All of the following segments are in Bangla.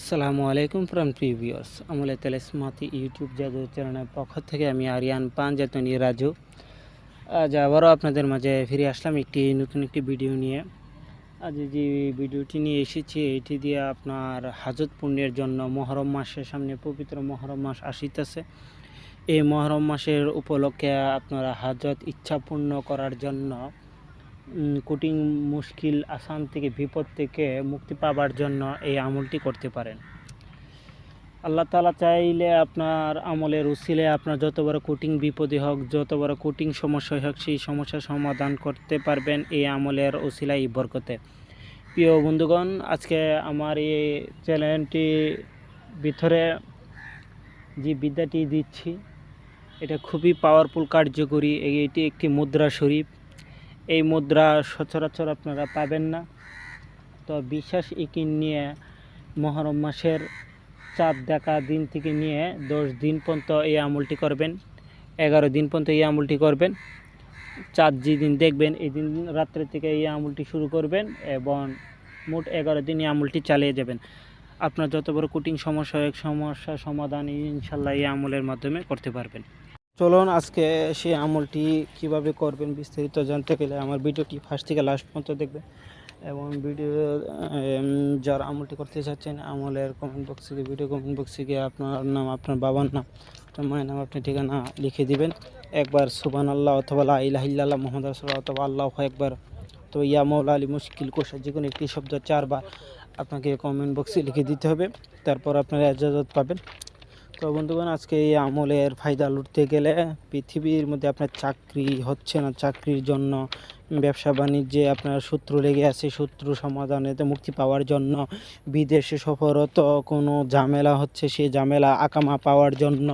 আসসালামু আলাইকুম ফ্রম প্রিভিয়ার্স আমলে তেলেসমাতি ইউটিউব জাদু চ্যানেলের পক্ষ থেকে আমি আরিয়ান পান জাতনি রাজু। আজ আবারও আপনাদের মাঝে ফিরে আসলাম একটি নতুন একটি ভিডিও নিয়ে। আজ যে ভিডিওটি নিয়ে এসেছি, এটি দিয়ে আপনার হাজত পুণ্যের জন্য মহরম মাসের সামনে পবিত্র মহরম মাস আসিতেছে। এই মহরম মাসের উপলক্ষে আপনারা হাজত ইচ্ছা পূর্ণ করার জন্য কঠিন, মুশকিল, আসান থেকে বিপদ থেকে মুক্তি পাবার জন্য এই আমলটি করতে পারেন। আল্লাহ তালা চাইলে আপনার আমলের উসিলে আপনার যত বড় কঠিন বিপদে হোক, যত বড় কঠিন সমস্যা হোক, সেই সমস্যার সমাধান করতে পারবেন এই আমলের উসিলাই বরকতে। প্রিয় বন্ধুগণ, আজকে আমার এই চ্যানেলটি ভিতরে যে বিদ্যাটি দিচ্ছি, এটা খুবই পাওয়ারফুল কার্যকরী, এটি একটি মুদ্রা শরীফ। এই মুদ্রা সচরাচর আপনারা পাবেন না। তো বিশ্বাস ইকিন নিয়ে মহরম মাসের চাঁদ দেখা দিন থেকে নিয়ে দশ দিন পর্যন্ত এই আমলটি করবেন, এগারো দিন পর্যন্ত এই আমলটি করবেন। চাঁদ যেদিন দেখবেন এই দিন রাত্রে থেকে এই আমলটি শুরু করবেন এবং মোট এগারো দিন এই আমলটি চালিয়ে যাবেন। আপনার যত বড় কঠিন সমস্যা হয় সমস্যা সমাধান ইনশাল্লাহ এই আমলের মাধ্যমে করতে পারবেন। চলুন আজকে সেই আমলটি কীভাবে করবেন বিস্তারিত জানতে গেলে আমার ভিডিওটি ফার্স্ট থেকে লাস্ট পর্যন্ত দেখবেন। এবং ভিডিও যারা আমলটি করতে চাচ্ছেন, আমলের কমেন্ট বক্সে গিয়ে ভিডিও কমেন্ট বক্সে গিয়ে আপনার নাম, আপনার বাবার নাম, আপনার মায়ের নাম, আপনার ঠিকানা লিখে দিবেন। একবার সুবান আল্লাহ অথবা লা ইলাহা ইল্লাল্লাহ মোহাম্মদ রাসূলুল্লাহ অথবা আল্লাহ একবার তো ইয়া মৌলা আলী মুশকিল কোষা যে কোনো একটি শব্দ চারবার আপনাকে কমেন্ট বক্সে লিখে দিতে হবে। তারপর আপনারা এজাজত পাবেন। তো বন্ধুগণ, আজকে এই আমলের ফায়দা লুটতে গেলে পৃথিবীর মধ্যে আপনার চাকরি হচ্ছে না চাকরির জন্য। ব্যবসা বাণিজ্যে আপনার শত্রু লেগে আছে, শত্রু সমাধানেতে মুক্তি পাওয়ার জন্য। বিদেশে সফরত কোনো ঝামেলা হচ্ছে সেই ঝামেলা আকামা পাওয়ার জন্য।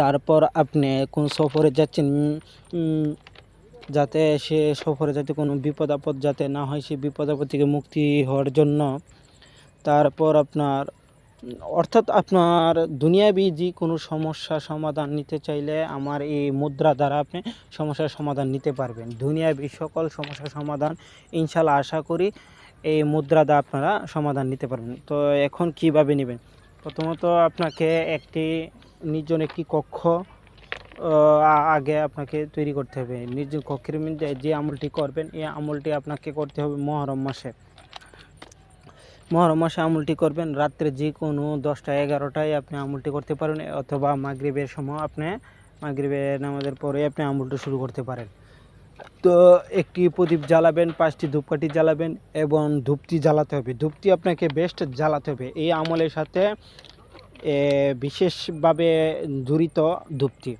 তারপর আপনি কোন সফরে যাচ্ছেন যাতে সে সফরে যাতে কোনো বিপদ আপদ যাতে না হয় সেই বিপদ আপদ থেকে মুক্তি হওয়ার জন্য। তারপর আপনার অর্থাৎ আপনার দুনিয়াবি যে কোনো সমস্যা সমাধান নিতে চাইলে আমার এই মুদ্রা দ্বারা আপনি সমস্যার সমাধান নিতে পারবেন। দুনিয়াবি সকল সমস্যার সমাধান ইনশাল্লাহ আশা করি এই মুদ্রা দ্বারা আপনারা সমাধান নিতে পারবেন। তো এখন কীভাবে নেবেন? প্রথমত আপনাকে একটি নির্জন একটি কক্ষ আগে আপনাকে তৈরি করতে হবে। নির্জন কক্ষের মধ্যে যে আমলটি করবেন, এই আমলটি আপনাকে করতে হবে মহরম মাসে। মহরম মাসে আমলটি করবেন। রাত্রে যে কোনো দশটা, এগারোটায় আপনি আমলটি করতে পারেন, অথবা মাগরিবের সময় আপনি মাগরিবের নামাজের পরে আপনি আমলটি শুরু করতে পারেন। তো একটি প্রদীপ জ্বালাবেন, পাঁচটি ধূপকাঠি জ্বালাবেন এবং ধূপটি জ্বালাতে হবে। ধূপটি আপনাকে বেস্ট জ্বালাতে হবে। এই আমলের সাথে বিশেষভাবে জড়িত ধূপটি।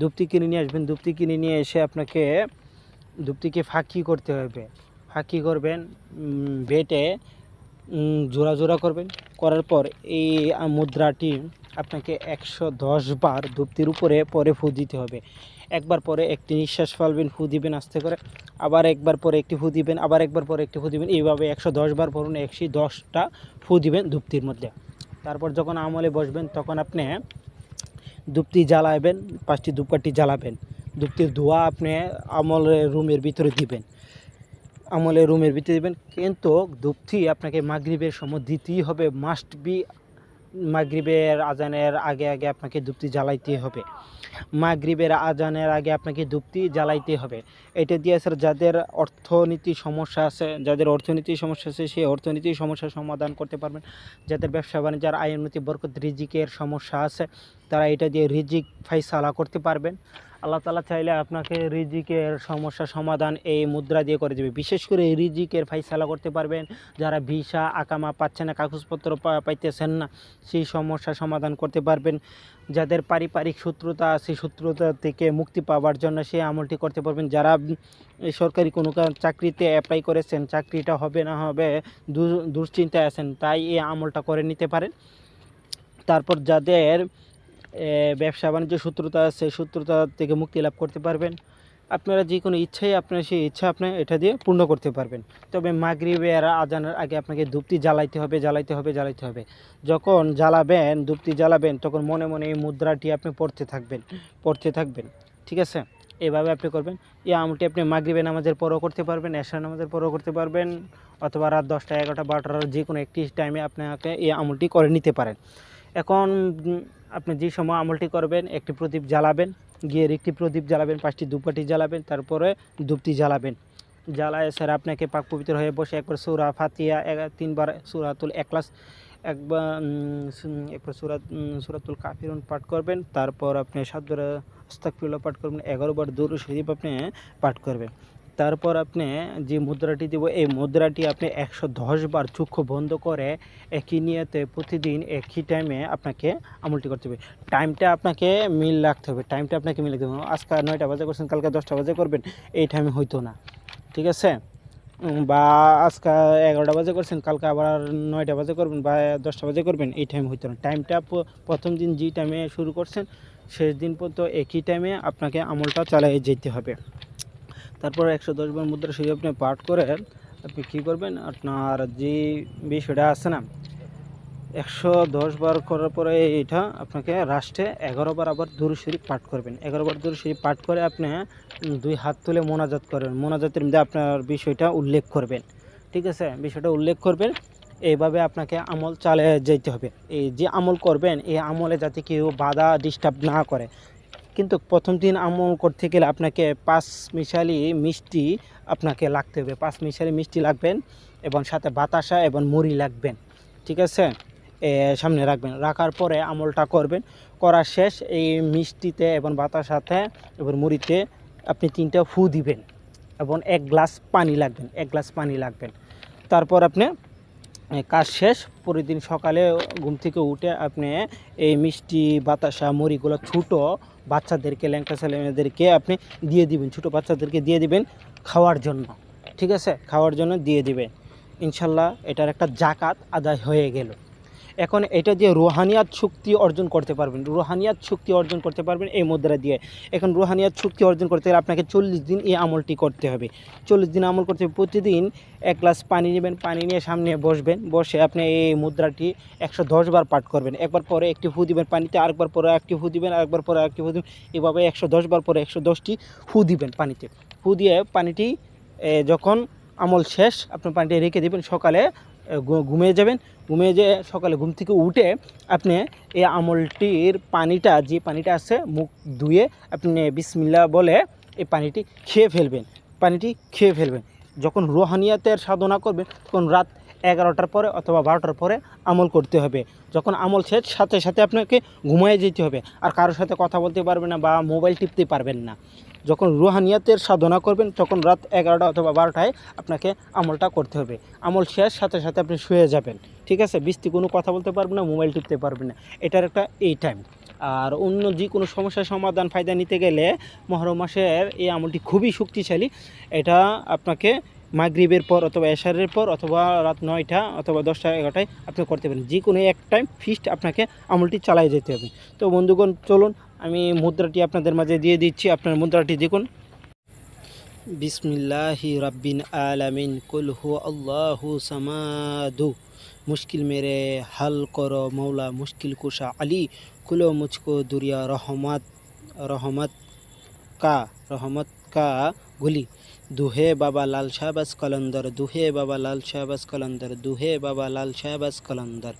ধূপটি কিনে নিয়ে আসবেন। ধূপটি কিনে নিয়ে এসে আপনাকে, ধূপটিকে ফাঁকি করতে হবে। ফাঁকি করবেন বেটে জোড়া জোড়া করবেন। করার পর এই মুদ্রাটি আপনাকে একশো দশ বার ধূপটির উপরে পরে ফু দিতে হবে। একবার পরে একটি নিঃশ্বাস ফেলবেন, ফু দিবেন আস্তে করে। আবার একবার পরে একটি ফু দিবেন, আবার একবার পরে একটি ফু দিবেন। এইভাবে একশো দশ বার পরুন একশো দশটা ফু দিবেন ধূপটির মধ্যে। তারপর যখন আমলে বসবেন, তখন আপনি ধূপটি জ্বালাবেন, পাঁচটি ধূপকাঠি জ্বালাবেন। ধূপটির ধোঁয়া আপনি আমলের রুমের ভিতরে দিবেন। আমলের রুমের ভিতরে দেবেন। কিন্তু ধূপটি আপনাকে মাগরিবের সময় দিতেই হবে। মাস্ট বি মাগরিবের আজানের আগে আগে আপনাকে ধূপটি জ্বালাইতে হবে। মাগরিবের আজানের আগে আপনাকে ধূপটি জ্বালাইতে হবে। এটা দিয়ে স্যার যাদের অর্থনীতি সমস্যা আছে, যাদের অর্থনীতি সমস্যা আছে, সেই অর্থনীতির সমস্যার সমাধান করতে পারবেন। যাদের ব্যবসা বাণিজ্যের আয় উন্নতি বরকত রিজিকের সমস্যা আছে, তারা এটা দিয়ে রিজিক ফাইসালা করতে পারবেন। আল্লাহ তালা চাইলে আপনাকে রিজিকের সমস্যা সমাধান এই মুদ্রা দিয়ে করে দেবে। বিশেষ করে এই রিজিকের ফাইসালা করতে পারবেন। যারা ভিসা, আকামা পাচ্ছে না, কাগজপত্র পাইতেছেন না, সেই সমস্যা সমাধান করতে পারবেন। যাদের পারিবারিক শত্রুতা সেই শত্রুতা থেকে মুক্তি পাওয়ার জন্য সেই আমলটি করতে পারবেন। যারা সরকারি কোনো চাকরিতে অ্যাপ্লাই করেছেন, চাকরিটা হবে না হবে দুশ্চিন্তায় আছেন, তাই এই আমলটা করে নিতে পারেন। তারপর যাদের ব্যবসা বাণিজ্য শত্রুতা আছে শত্রুতা থেকে মুক্তি লাভ করতে পারবেন। আপনারা যে কোনো ইচ্ছাই আপনার সেই ইচ্ছা আপনি এটা দিয়ে পূর্ণ করতে পারবেন। তবে মাগরিবের আজানের আগে আপনাকে ধূপটি জ্বালাইতে হবে জ্বালাইতে হবে জ্বালাইতে হবে। যখন জ্বালাবেন, ধূপটি জ্বালাবেন, তখন মনে মনে এই মুদ্রাটি আপনি পড়তে থাকবেন পড়তে থাকবেন। ঠিক আছে? এভাবে আপনি করবেন। এই আমলটি আপনি মাগরিবে নামাজের পরও করতে পারবেন, এশার নামাজের পরও করতে পারবেন, অথবা রাত দশটা, এগারোটা, বারোটার যে কোনো একটি টাইমে আপনাকে এই আমলটি করে নিতে পারেন। এখন আপনি যে সময় আমলটি করবেন, একটি প্রদীপ জ্বালাবেন, গিয়ে একটি প্রদীপ জ্বালাবেন, পাঁচটি দুপাটি জ্বালাবেন, তারপরে ধূপটি জ্বালাবেন। জ্বালায় স্যার আপনাকে পাক পবিত্র হয়ে বসে একবার সুরা ফাতিয়া তিনবার সুরাতুল একলাস একবার একবার সুরাত সুরাতুল কাফিরুন পাঠ করবেন, তারপর আপনি সাতবার আস্তাকফিরুল্লাহ পাঠ করবেন এগারো বার দূর শরীফ আপনি পাঠ করবেন। তারপর আপনি যে মুদ্রাটি দেব, এই মুদ্রাটি আপনি একশো দশ বার চক্ষু বন্ধ করে একই নিয়তে প্রতিদিন একই টাইমে আপনাকে আমলটি করতে হবে। টাইমটা আপনাকে মিল রাখতে হবে। টাইমটা আপনাকে মিল রাখতে হবে। আজকে নয়টা বাজে করছেন, কালকে দশটা বাজে করবেন, এই টাইমে হইতো না। ঠিক আছে? বা আজকে এগারোটা বাজে করছেন, কালকে আবার নয়টা বাজে করবেন বা দশটা বাজে করবেন, এই টাইম হইতো না। টাইমটা প্রথম দিন যে টাইমে শুরু করছেন, শেষ দিন পর্যন্ত একই টাইমে আপনাকে আমলটা চালিয়ে যেতে হবে। তারপর একশো দশ বার মুদ্রা শরীফ আপনি পাঠ করে আপনি কী করবেন? আপনার যে বিষয়টা আছে না, একশো দশ বার করার পরে এটা আপনাকে রাষ্ট্রে এগারো বার আবার দূর শরীফ পাঠ করবেন। এগারো বার দূর শরীফ পাঠ করে আপনি দুই হাত তুলে মোনাজাত করবেন। মোনাজাতের মধ্যে আপনার বিষয়টা উল্লেখ করবেন। ঠিক আছে? বিষয়টা উল্লেখ করবেন। এইভাবে আপনাকে আমল চালিয়ে যেতে হবে। এই যে আমল করবেন, এই আমলে যাতে কেউ বাধা ডিস্টার্ব না করে। কিন্তু প্রথম দিন আমল করতে গেলে আপনাকে পাঁচ মিশালি মিষ্টি আপনাকে লাগতে হবে। পাঁচ মিশালি মিষ্টি লাগবেন এবং সাথে বাতাসা এবং মুড়ি লাগবেন। ঠিক আছে? সামনে রাখবেন। রাখার পরে আমলটা করবেন। করার শেষ এই মিষ্টিতে এবং বাতাসাতে এবং মুড়িতে আপনি তিনটা ফু দিবেন এবং এক গ্লাস পানি লাগবেন। এক গ্লাস পানি লাগবেন। তারপর আপনি কাজ শেষ পরের দিন সকালে ঘুম থেকে উঠে আপনি এই মিষ্টি, বাতাসা, মুড়িগুলো ছোটো বাচ্চাদেরকে, ল্যাংটা ছেলেমেয়েদেরকে আপনি দিয়ে দিবেন, ছোটো বাচ্চাদেরকে দিয়ে দিবেন খাওয়ার জন্য, ঠিক আছে? খাওয়ার জন্য দিয়ে দিবেন। ইনশাল্লাহ এটার একটা জাকাত আদায় হয়ে গেল। এখন এটা দিয়ে রুহানিয়াত শক্তি অর্জন করতে পারবেন। রুহানিয়াত শক্তি অর্জন করতে পারবেন এই মুদ্রা দিয়ে। এখন রুহানিয়াত শক্তি অর্জন করতে গেলে আপনাকে চল্লিশ দিন এই আমলটি করতে হবে। চল্লিশ দিন আমল করতে হবে। প্রতিদিন এক গ্লাস পানি নেবেন, পানি নিয়ে সামনে বসবেন, বসে আপনি এই মুদ্রাটি একশো দশ বার পাঠ করবেন। একবার পরে একটি ফু দিবেন পানিতে, আরেকবার পরে একটি ফু দিবেন, আরেকবার পরে একটি ফু দিবেন। এভাবে একশো দশ বার পরে একশো দশটি ফু দিবেন পানিতে। ফু দিয়ে পানিটি যখন আমল শেষ আপনি পানিটি রেখে দিবেন সকালে ঘুমিয়ে যাবেন। ঘুমিয়ে যে সকালে ঘুম থেকে উঠে আপনি এই আমলটির পানিটা, যে পানিটা আছে মুখ ধুয়ে আপনি বিসমিল্লা বলে এই পানিটি খেয়ে ফেলবেন। পানিটি খেয়ে ফেলবেন। যখন রোহানিয়াতের সাধনা করবেন, তখন রাত এগারোটার পরে অথবা বারোটার পরে আমল করতে হবে। যখন আমল শেষ, সাথে সাথে আপনাকে ঘুমিয়ে যেতে হবে। আর কারোর সাথে কথা বলতে পারবেন না বা মোবাইল টিপতে পারবেন না। যখন রুহানিয়াতের সাধনা করবেন, তখন রাত এগারোটা অথবা বারোটায় আপনাকে আমলটা করতে হবে। আমল শেষ, সাথে সাথে আপনি শুয়ে যাবেন। ঠিক আছে? বৃষ্টি কোনো কথা বলতে পারবেন না, মোবাইল টিপতে পারবেন না। এটার একটা এই টাইম আর অন্য যে কোনো সমস্যার সমাধান, ফায়দা নিতে গেলে মহরম মাসের এই আমলটি খুবই শক্তিশালী। এটা আপনাকে মাগরিবের পর অথবা এশারের পর অথবা রাত নয়টা অথবা দশটা এগারোটায় আপনি করতে পারেন। যে কোনো এক টাইম ফিস্ট আপনাকে আমলটি চালাই যেতে হবে। তো বন্ধুগণ, চলুন, আমি মুদ্রাটি আপনাদের মাঝে দিয়ে দিচ্ছি। আপনার মুদ্রাটি দেখুন। বিসমিল্লাহি রাব্বিন আলামিন, কুল হু আল্লাহু সামাদু। মুশকিল মেরে, হাল কর মৌলা মুশকিল কুশা আলী। কুলো মুঝকো দুরিয়া রহমত রহমত কা রহমত কা গুলি। দুহে বাবা লাল শাহবাজ কলন্দর, দুহে বাবা লাল শাহবাজ কলন্দর, দুহে বাবা লাল শাহবাজ কলন্দর।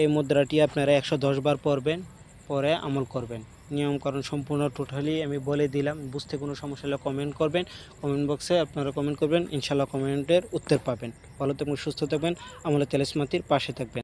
এই মুদ্রাটি আপনারা একশো দশ বার পড়বেন, পরে আমল করবেন। নিয়মকরণ সম্পূর্ণ টোটালি আমি বলে দিলাম, বুঝতে কোনো সমস্যা হলে কমেন্ট করবেন। কমেন্ট বক্সে আপনারা কমেন্ট করবেন ইনশাল্লাহ কমেন্টের উত্তর পাবেন। ভালো থাকবেন, সুস্থ থাকবেন, আমলে তেলেসমাতির পাশে থাকবেন।